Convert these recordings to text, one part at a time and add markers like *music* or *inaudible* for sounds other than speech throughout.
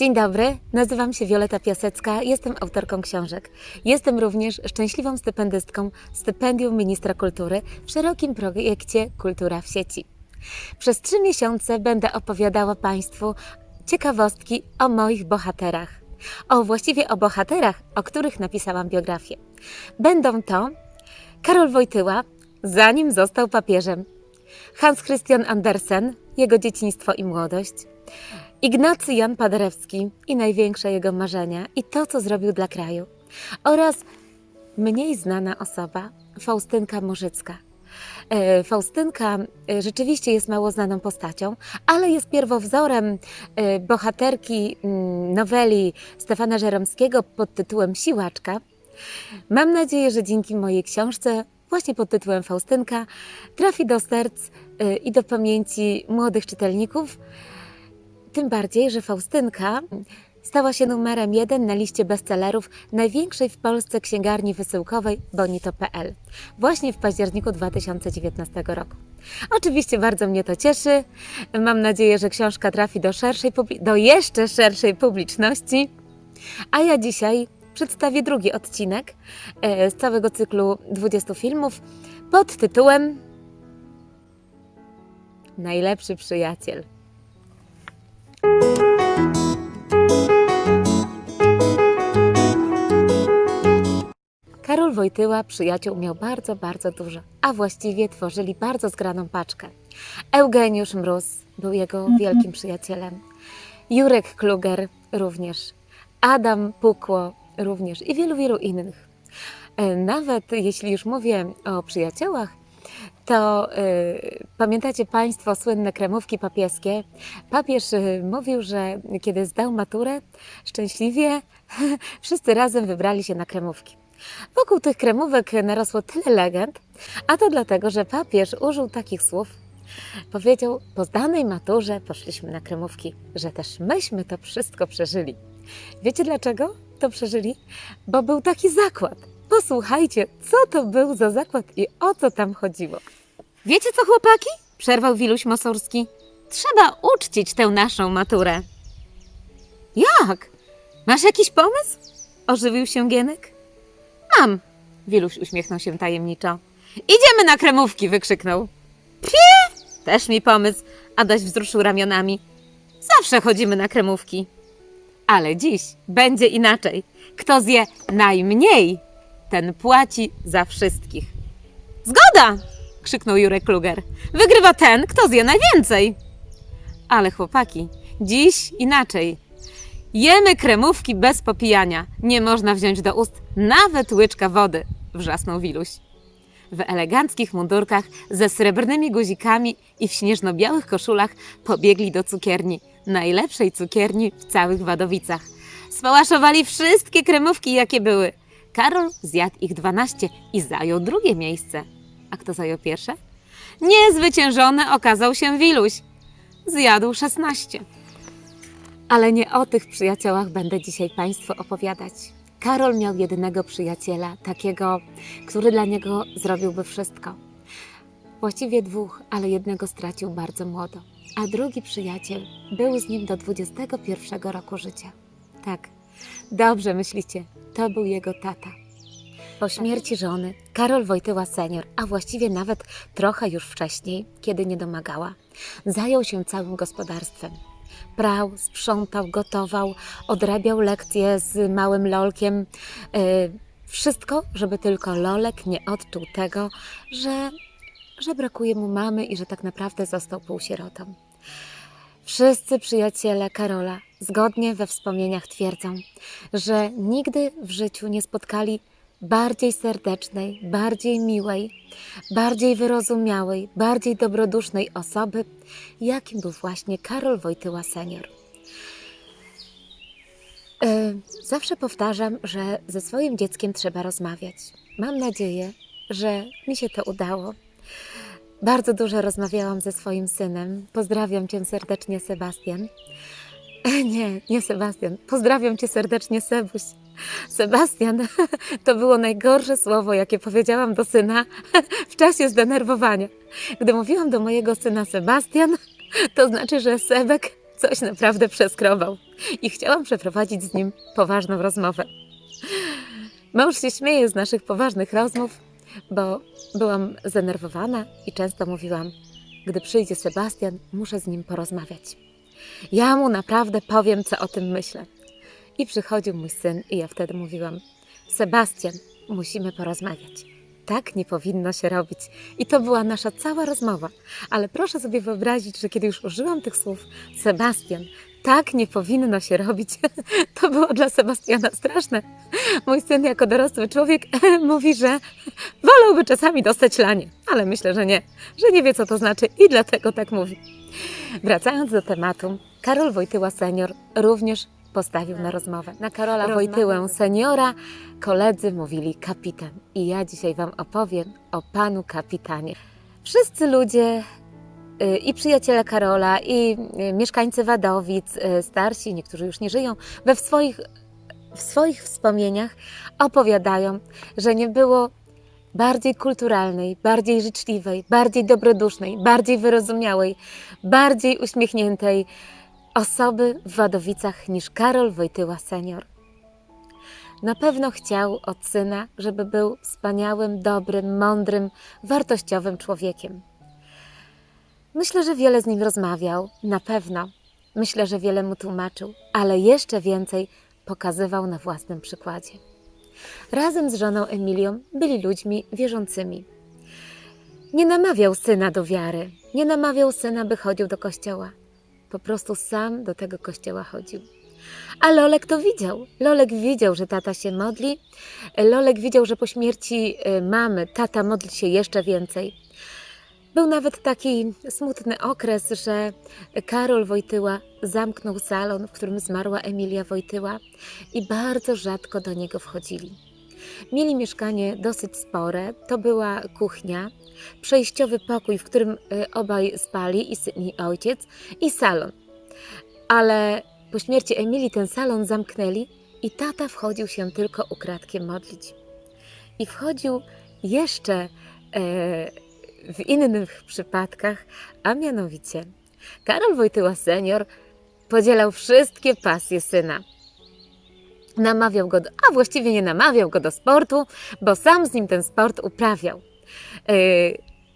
Dzień dobry, nazywam się Wioleta Piasecka, jestem autorką książek. Jestem również szczęśliwą stypendystką Stypendium Ministra Kultury w szerokim projekcie Kultura w sieci. Przez trzy miesiące będę opowiadała Państwu ciekawostki o moich bohaterach. O właściwie o bohaterach, o których napisałam biografię. Będą to Karol Wojtyła, zanim został papieżem, Hans Christian Andersen, jego dzieciństwo i młodość, Ignacy Jan Paderewski i największe jego marzenia i to, co zrobił dla kraju, oraz mniej znana osoba, Faustynka Morzycka. E, Faustynka e, rzeczywiście jest mało znaną postacią, ale jest pierwowzorem e, bohaterki mm, noweli Stefana Żeromskiego pod tytułem Siłaczka. Mam nadzieję, że dzięki mojej książce, właśnie pod tytułem Faustynka, trafi do serc i do pamięci młodych czytelników. Tym bardziej, że Faustynka stała się numerem jeden na liście bestsellerów największej w Polsce księgarni wysyłkowej Bonito.pl właśnie w październiku 2019 roku. Oczywiście bardzo mnie to cieszy. Mam nadzieję, że książka trafi do, szerszej, do jeszcze szerszej publiczności. A ja dzisiaj przedstawię drugi odcinek e, z całego cyklu 20 filmów pod tytułem Najlepszy przyjaciel. Karol Wojtyła przyjaciół miał bardzo, bardzo dużo, a właściwie tworzyli bardzo zgraną paczkę. Eugeniusz Mróz był jego wielkim przyjacielem, Jurek Kluger również, Adam Pukło również i wielu, wielu innych. E, Nawet jeśli już mówię o przyjaciołach, to y, pamiętacie Państwo słynne kremówki papieskie? Papież y, mówił, że kiedy zdał maturę, szczęśliwie *laughs* wszyscy razem wybrali się na kremówki. Wokół tych kremówek narosło tyle legend, a to dlatego, że papież użył takich słów. Powiedział, po zdanej maturze poszliśmy na kremówki, że też myśmy to wszystko przeżyli. Wiecie dlaczego to przeżyli? Bo był taki zakład. Posłuchajcie, co to był za zakład i o co tam chodziło. Wiecie co, chłopaki? Przerwał Wiluś Mosorski. Trzeba uczcić tę naszą maturę. Jak? Masz jakiś pomysł? Ożywił się Gienek. Mam. Wiluś uśmiechnął się tajemniczo. Idziemy na kremówki, wykrzyknął. Pie! Też mi pomysł. Adaś wzruszył ramionami. Zawsze chodzimy na kremówki. Ale dziś będzie inaczej. Kto zje najmniej, ten płaci za wszystkich. Zgoda! krzyknął Jurek Kluger. Wygrywa ten, kto zje najwięcej. Ale chłopaki, dziś inaczej. Jemy kremówki bez popijania. Nie można wziąć do ust nawet łyczka wody, wrzasnął Wiluś. W eleganckich mundurkach ze srebrnymi guzikami i w śnieżno-białych koszulach pobiegli do cukierni, najlepszej cukierni w całych Wadowicach. Spałaszowali wszystkie kremówki, jakie były. Karol zjadł ich 12 i zajął drugie miejsce. A kto zajął pierwsze? Niezwyciężony okazał się Wiluś. Zjadł 16. Ale nie o tych przyjaciołach będę dzisiaj Państwu opowiadać. Karol miał jedynego przyjaciela, takiego, który dla niego zrobiłby wszystko. Właściwie dwóch, ale jednego stracił bardzo młodo, a drugi przyjaciel był z nim do 21 roku życia. Tak, dobrze myślicie, to był jego tata. Po śmierci żony, Karol Wojtyła senior, a właściwie nawet trochę już wcześniej, kiedy nie domagała, zajął się całym gospodarstwem. Prał, sprzątał, gotował, odrabiał lekcje z małym Lolkiem. Yy, wszystko, żeby tylko Lolek nie odczuł tego, że, że brakuje mu mamy i że tak naprawdę został półsierotą. Wszyscy przyjaciele Karola zgodnie we wspomnieniach twierdzą, że nigdy w życiu nie spotkali bardziej serdecznej, bardziej miłej, bardziej wyrozumiałej, bardziej dobrodusznej osoby, jakim był właśnie Karol Wojtyła senior. E, Zawsze powtarzam, że ze swoim dzieckiem trzeba rozmawiać. Mam nadzieję, że mi się to udało. Bardzo dużo rozmawiałam ze swoim synem. Pozdrawiam cię serdecznie, Sebastian. E, Nie, nie Sebastian. Pozdrawiam cię serdecznie, Sebuś. Sebastian, *laughs* to było najgorsze słowo, jakie powiedziałam do syna *laughs* w czasie zdenerwowania. Gdy mówiłam do mojego syna Sebastian, to znaczy, że Sebek coś naprawdę przeskrobał i chciałam przeprowadzić z nim poważną rozmowę. Mąż się śmieje z naszych poważnych rozmów, bo byłam zdenerwowana i często mówiłam: Gdy przyjdzie Sebastian, muszę z nim porozmawiać. Ja mu naprawdę powiem, co o tym myślę. I przychodził mój syn, i ja wtedy mówiłam: Sebastian, musimy porozmawiać. Tak nie powinno się robić. I to była nasza cała rozmowa. Ale proszę sobie wyobrazić, że kiedy już użyłam tych słów, Sebastian, tak nie powinno się robić, *laughs* to było dla Sebastiana straszne. Mój syn, jako dorosły człowiek, *laughs* mówi, że wolałby czasami dostać lanie, ale myślę, że nie, że nie wie, co to znaczy i dlatego tak mówi. Wracając do tematu, Karol Wojtyła senior również postawił na rozmowę. Na Karola Rozmowę. Wojtyłę seniora koledzy mówili kapitan. I ja dzisiaj Wam opowiem o panu kapitanie. Wszyscy ludzie y, i przyjaciele Karola, i y, mieszkańcy Wadowic, y, starsi, niektórzy już nie żyją, we swoich, w swoich wspomnieniach opowiadają, że nie było bardziej kulturalnej, bardziej życzliwej, bardziej dobrodusznej, bardziej wyrozumiałej, bardziej uśmiechniętej osoby w Wadowicach niż Karol Wojtyła senior. Na pewno chciał od syna, żeby był wspaniałym, dobrym, mądrym, wartościowym człowiekiem. Myślę, że wiele z nim rozmawiał, na pewno. Myślę, że wiele mu tłumaczył, ale jeszcze więcej pokazywał na własnym przykładzie. Razem z żoną Emilią byli ludźmi wierzącymi. Nie namawiał syna do wiary, nie namawiał syna, by chodził do kościoła. Po prostu sam do tego kościoła chodził. A Lolek to widział. Lolek widział, że tata się modli. Lolek widział, że po śmierci y, mamy tata modli się jeszcze więcej. Był nawet taki smutny okres, że Karol Wojtyła zamknął salon, w którym zmarła Emilia Wojtyła i bardzo rzadko do niego wchodzili. Mieli mieszkanie dosyć spore, to była kuchnia, przejściowy pokój, w którym y, obaj spali, i syn i ojciec, i salon. Ale po śmierci Emilii ten salon zamknęli i tata wchodził się tylko ukradkiem modlić. I wchodził jeszcze e, w innych przypadkach, a mianowicie Karol Wojtyła senior podzielał wszystkie pasje syna. Namawiał go, do, a właściwie nie namawiał go do sportu, bo sam z nim ten sport uprawiał. E,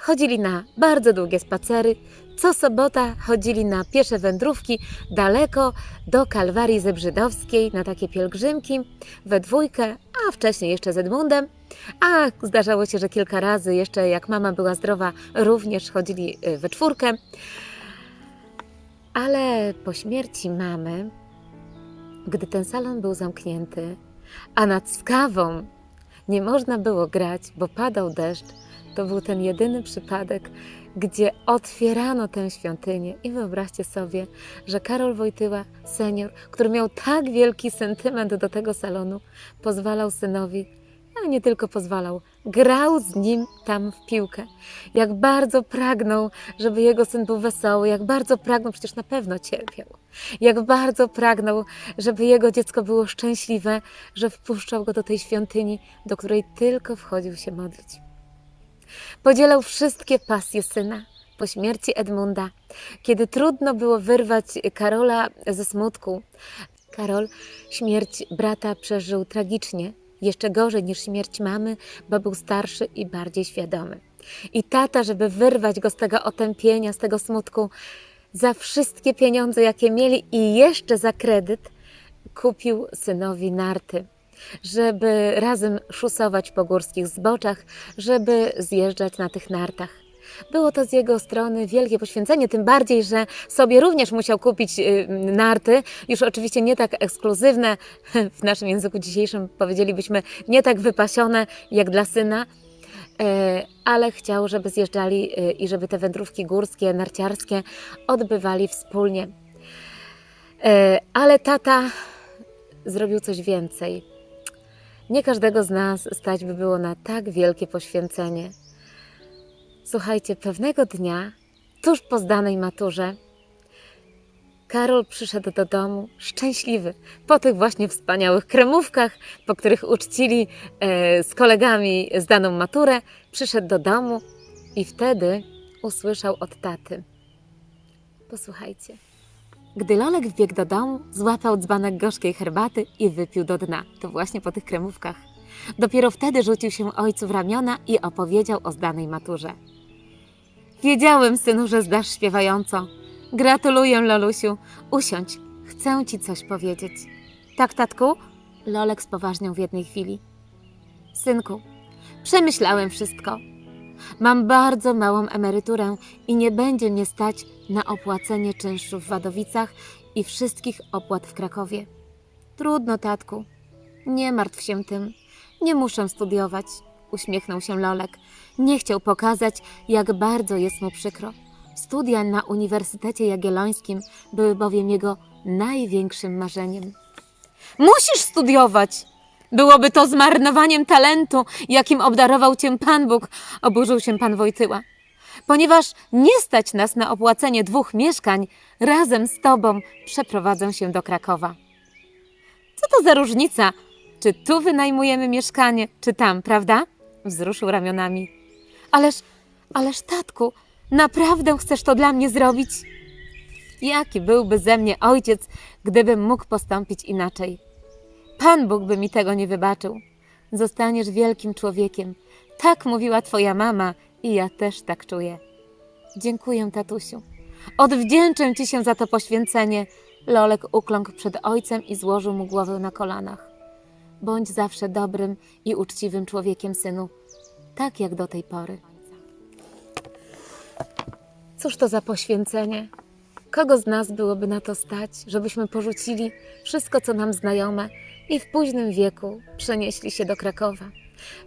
chodzili na bardzo długie spacery. Co sobota chodzili na piesze wędrówki daleko do Kalwarii Zebrzydowskiej, na takie pielgrzymki we dwójkę, a wcześniej jeszcze z Edmundem. A zdarzało się, że kilka razy jeszcze jak mama była zdrowa, również chodzili y, we czwórkę. Ale po śmierci mamy, gdy ten salon był zamknięty, a nad skawą nie można było grać, bo padał deszcz, to był ten jedyny przypadek, gdzie otwierano tę świątynię. I wyobraźcie sobie, że Karol Wojtyła, senior, który miał tak wielki sentyment do tego salonu, pozwalał synowi, a nie tylko pozwalał, grał z nim tam w piłkę. Jak bardzo pragnął, żeby jego syn był wesoły, jak bardzo pragnął, przecież na pewno cierpiał, jak bardzo pragnął, żeby jego dziecko było szczęśliwe, że wpuszczał go do tej świątyni, do której tylko wchodził się modlić. Podzielał wszystkie pasje syna. Po śmierci Edmunda, kiedy trudno było wyrwać Karola ze smutku, Karol śmierć brata przeżył tragicznie, jeszcze gorzej niż śmierć mamy, bo był starszy i bardziej świadomy. I tata, żeby wyrwać go z tego otępienia, z tego smutku, za wszystkie pieniądze, jakie mieli i jeszcze za kredyt, kupił synowi narty żeby razem szusować po górskich zboczach, żeby zjeżdżać na tych nartach. Było to z jego strony wielkie poświęcenie, tym bardziej, że sobie również musiał kupić y, narty, już oczywiście nie tak ekskluzywne, *laughs* w naszym języku dzisiejszym powiedzielibyśmy nie tak wypasione jak dla syna, e, ale chciał, żeby zjeżdżali y, i żeby te wędrówki górskie, narciarskie odbywali wspólnie. E, Ale tata zrobił coś więcej. Nie każdego z nas stać by było na tak wielkie poświęcenie. Słuchajcie, pewnego dnia, tuż po zdanej maturze, Karol przyszedł do domu szczęśliwy po tych właśnie wspaniałych kremówkach, po których uczcili e, z kolegami zdaną maturę. Przyszedł do domu i wtedy usłyszał od taty. Posłuchajcie. Gdy Lolek wbiegł do domu, złapał dzbanek gorzkiej herbaty i wypił do dna. To właśnie po tych kremówkach. Dopiero wtedy rzucił się ojcu w ramiona i opowiedział o zdanej maturze. Wiedziałem, synu, że zdasz śpiewająco. Gratuluję, Lolusiu. Usiądź, chcę ci coś powiedzieć. Tak, tatku? Lolek spoważniał w jednej chwili. Synku, przemyślałem wszystko. Mam bardzo małą emeryturę i nie będzie mnie stać na opłacenie czynszu w Wadowicach i wszystkich opłat w Krakowie. Trudno, tatku. Nie martw się tym. Nie muszę studiować, uśmiechnął się Lolek. Nie chciał pokazać, jak bardzo jest mu przykro. Studia na Uniwersytecie Jagiellońskim były bowiem jego największym marzeniem. Musisz studiować! Byłoby to zmarnowaniem talentu, jakim obdarował cię Pan Bóg, oburzył się pan Wojtyła. Ponieważ nie stać nas na opłacenie dwóch mieszkań, razem z tobą przeprowadzę się do Krakowa. Co to za różnica? Czy tu wynajmujemy mieszkanie, czy tam, prawda? Wzruszył ramionami. Ależ, ależ tatku, naprawdę chcesz to dla mnie zrobić? Jaki byłby ze mnie ojciec, gdybym mógł postąpić inaczej? Pan Bóg by mi tego nie wybaczył. Zostaniesz wielkim człowiekiem. Tak mówiła twoja mama i ja też tak czuję. Dziękuję, tatusiu. Odwdzięczę ci się za to poświęcenie. Lolek ukląkł przed ojcem i złożył mu głowę na kolanach. Bądź zawsze dobrym i uczciwym człowiekiem, synu, tak jak do tej pory. Cóż to za poświęcenie? Kogo z nas byłoby na to stać, żebyśmy porzucili wszystko, co nam znajome i w późnym wieku przenieśli się do Krakowa?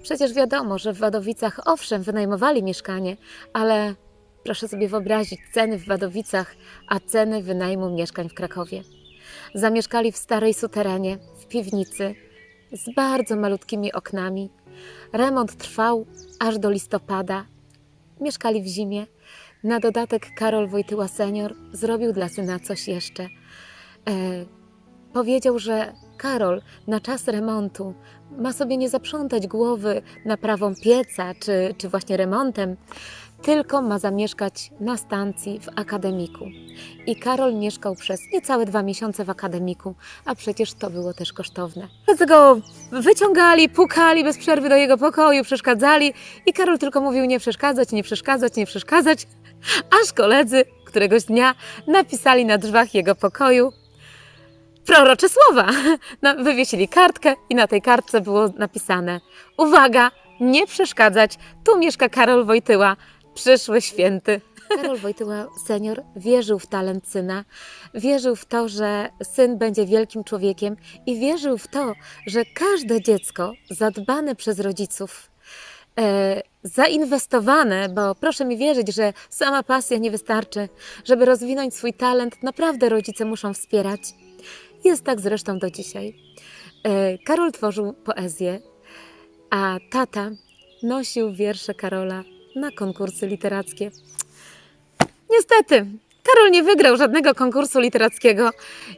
Przecież wiadomo, że w Wadowicach owszem wynajmowali mieszkanie, ale proszę sobie wyobrazić ceny w Wadowicach, a ceny wynajmu mieszkań w Krakowie. Zamieszkali w starej suterenie, w piwnicy, z bardzo malutkimi oknami. Remont trwał aż do listopada. Mieszkali w zimie. Na dodatek Karol Wojtyła senior zrobił dla syna coś jeszcze. E, powiedział, że Karol na czas remontu ma sobie nie zaprzątać głowy naprawą pieca czy, czy właśnie remontem, tylko ma zamieszkać na stacji w akademiku. I Karol mieszkał przez niecałe dwa miesiące w akademiku, a przecież to było też kosztowne. Więc go wyciągali, pukali bez przerwy do jego pokoju, przeszkadzali i Karol tylko mówił nie przeszkadzać, nie przeszkadzać, nie przeszkadzać, aż koledzy któregoś dnia napisali na drzwiach jego pokoju prorocze słowa. Wywiesili kartkę i na tej kartce było napisane Uwaga, nie przeszkadzać, tu mieszka Karol Wojtyła, przyszły święty. Karol Wojtyła senior wierzył w talent syna, wierzył w to, że syn będzie wielkim człowiekiem i wierzył w to, że każde dziecko zadbane przez rodziców, e, zainwestowane, bo proszę mi wierzyć, że sama pasja nie wystarczy, żeby rozwinąć swój talent, naprawdę rodzice muszą wspierać. Jest tak zresztą do dzisiaj. E, Karol tworzył poezję, a tata nosił wiersze Karola na konkursy literackie. Niestety, Karol nie wygrał żadnego konkursu literackiego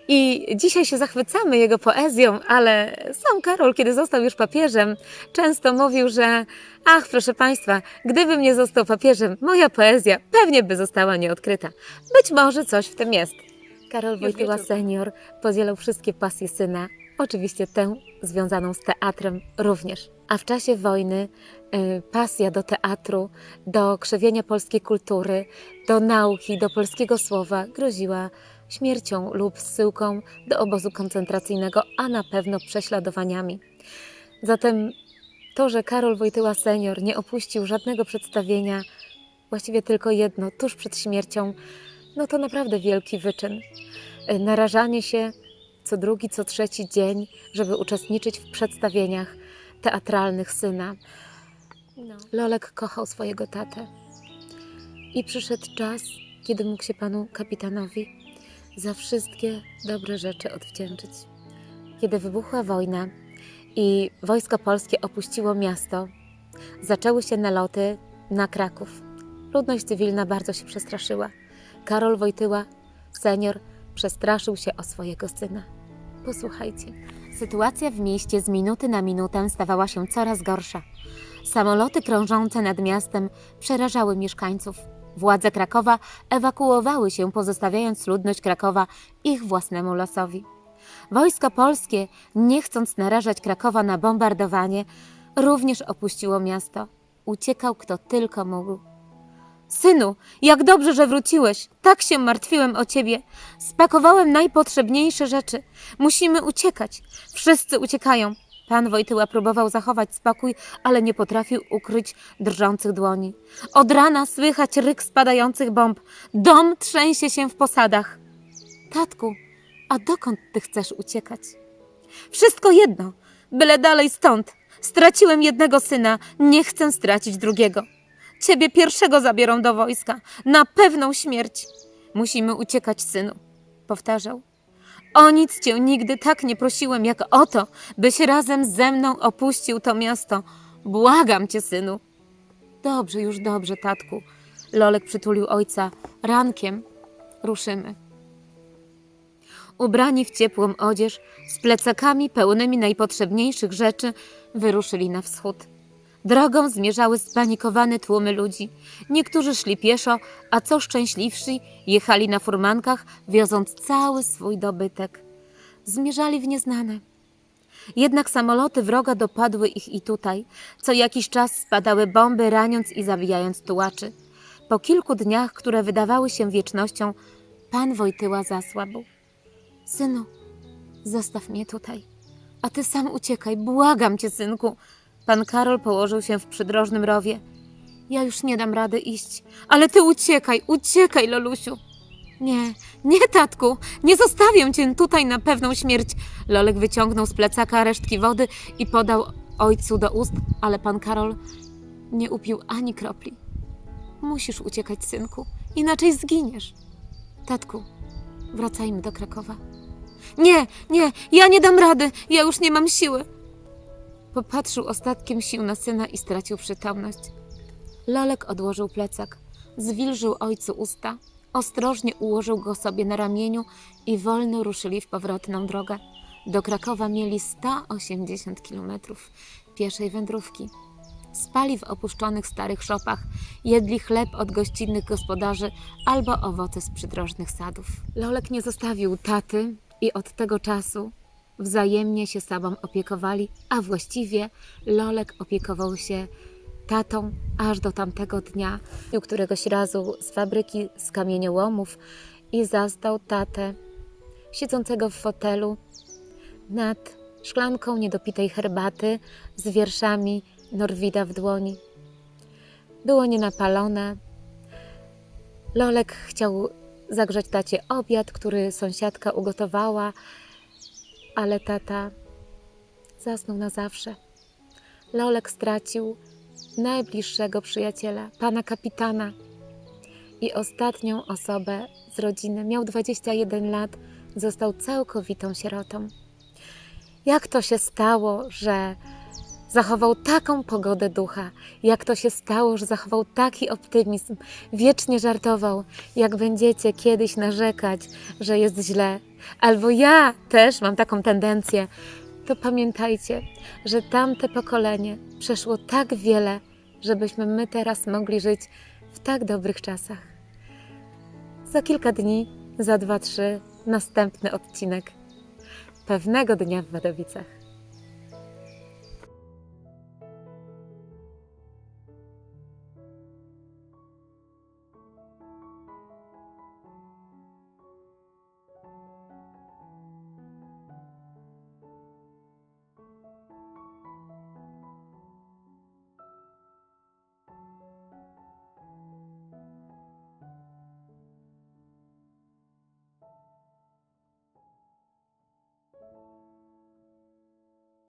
i dzisiaj się zachwycamy jego poezją, ale sam Karol, kiedy został już papieżem, często mówił, że ach, proszę Państwa, gdybym nie został papieżem, moja poezja pewnie by została nieodkryta. Być może coś w tym jest. Karol Wojtyła senior podzielał wszystkie pasje syna, oczywiście tę związaną z teatrem również. A w czasie wojny y, pasja do teatru, do krzewienia polskiej kultury, do nauki, do polskiego słowa groziła śmiercią lub zsyłką do obozu koncentracyjnego, a na pewno prześladowaniami. Zatem to, że Karol Wojtyła senior nie opuścił żadnego przedstawienia, właściwie tylko jedno, tuż przed śmiercią, no to naprawdę wielki wyczyn. Y, Narażanie się co drugi, co trzeci dzień, żeby uczestniczyć w przedstawieniach teatralnych syna. Lolek kochał swojego tatę. I przyszedł czas, kiedy mógł się panu kapitanowi za wszystkie dobre rzeczy odwdzięczyć. Kiedy wybuchła wojna i wojsko polskie opuściło miasto, zaczęły się naloty na Kraków. Ludność cywilna bardzo się przestraszyła. Karol Wojtyła, senior, przestraszył się o swojego syna. Posłuchajcie. Sytuacja w mieście z minuty na minutę stawała się coraz gorsza. Samoloty krążące nad miastem przerażały mieszkańców. Władze Krakowa ewakuowały się, pozostawiając ludność Krakowa ich własnemu losowi. Wojsko polskie, nie chcąc narażać Krakowa na bombardowanie, również opuściło miasto. Uciekał kto tylko mógł. Synu, jak dobrze, że wróciłeś. Tak się martwiłem o ciebie. Spakowałem najpotrzebniejsze rzeczy. Musimy uciekać. Wszyscy uciekają. Pan Wojtyła próbował zachować spokój, ale nie potrafił ukryć drżących dłoni. Od rana słychać ryk spadających bomb. Dom trzęsie się w posadach. Tatku, a dokąd ty chcesz uciekać? Wszystko jedno, byle dalej stąd. Straciłem jednego syna, nie chcę stracić drugiego. Ciebie pierwszego zabiorą do wojska, na pewną śmierć. Musimy uciekać, synu, powtarzał. O nic cię nigdy tak nie prosiłem, jak o to, byś razem ze mną opuścił to miasto. Błagam cię, synu. Dobrze, już dobrze, tatku. Lolek przytulił ojca. Rankiem ruszymy. Ubrani w ciepłą odzież, z plecakami pełnymi najpotrzebniejszych rzeczy, wyruszyli na wschód. Drogą zmierzały spanikowane tłumy ludzi. Niektórzy szli pieszo, a co szczęśliwsi, jechali na furmankach, wioząc cały swój dobytek. Zmierzali w nieznane. Jednak samoloty wroga dopadły ich i tutaj. Co jakiś czas spadały bomby, raniąc i zabijając tułaczy. Po kilku dniach, które wydawały się wiecznością, pan Wojtyła zasłabł. Synu, zostaw mnie tutaj, a ty sam uciekaj, błagam cię, synku. Pan Karol położył się w przydrożnym rowie. Ja już nie dam rady iść, ale ty uciekaj, uciekaj, Lolusiu. Nie, nie, tatku, nie zostawię cię tutaj na pewną śmierć. Lolek wyciągnął z plecaka resztki wody i podał ojcu do ust, ale pan Karol nie upił ani kropli. Musisz uciekać, synku, inaczej zginiesz. Tatku, wracajmy do Krakowa. Nie, nie, ja nie dam rady, ja już nie mam siły. Popatrzył ostatkiem sił na syna i stracił przytomność. Lolek odłożył plecak, zwilżył ojcu usta, ostrożnie ułożył go sobie na ramieniu i wolno ruszyli w powrotną drogę. Do Krakowa mieli 180 kilometrów pieszej wędrówki. Spali w opuszczonych starych szopach, jedli chleb od gościnnych gospodarzy albo owoce z przydrożnych sadów. Lolek nie zostawił taty i od tego czasu wzajemnie się sobą opiekowali, a właściwie Lolek opiekował się tatą aż do tamtego dnia, któregoś razu z fabryki z kamieniołomów i zastał tatę siedzącego w fotelu nad szklanką niedopitej herbaty z wierszami Norwida w dłoni. Było nienapalone. Lolek chciał zagrzać tacie obiad, który sąsiadka ugotowała, ale tata zasnął na zawsze. Lolek stracił najbliższego przyjaciela, pana kapitana i ostatnią osobę z rodziny. Miał 21 lat, został całkowitą sierotą. Jak to się stało, że zachował taką pogodę ducha? Jak to się stało, że zachował taki optymizm? Wiecznie żartował, jak będziecie kiedyś narzekać, że jest źle. Albo ja też mam taką tendencję. To pamiętajcie, że tamte pokolenie przeszło tak wiele, żebyśmy my teraz mogli żyć w tak dobrych czasach. Za kilka dni, za dwa, trzy, następny odcinek. Pewnego dnia w Wadowicach.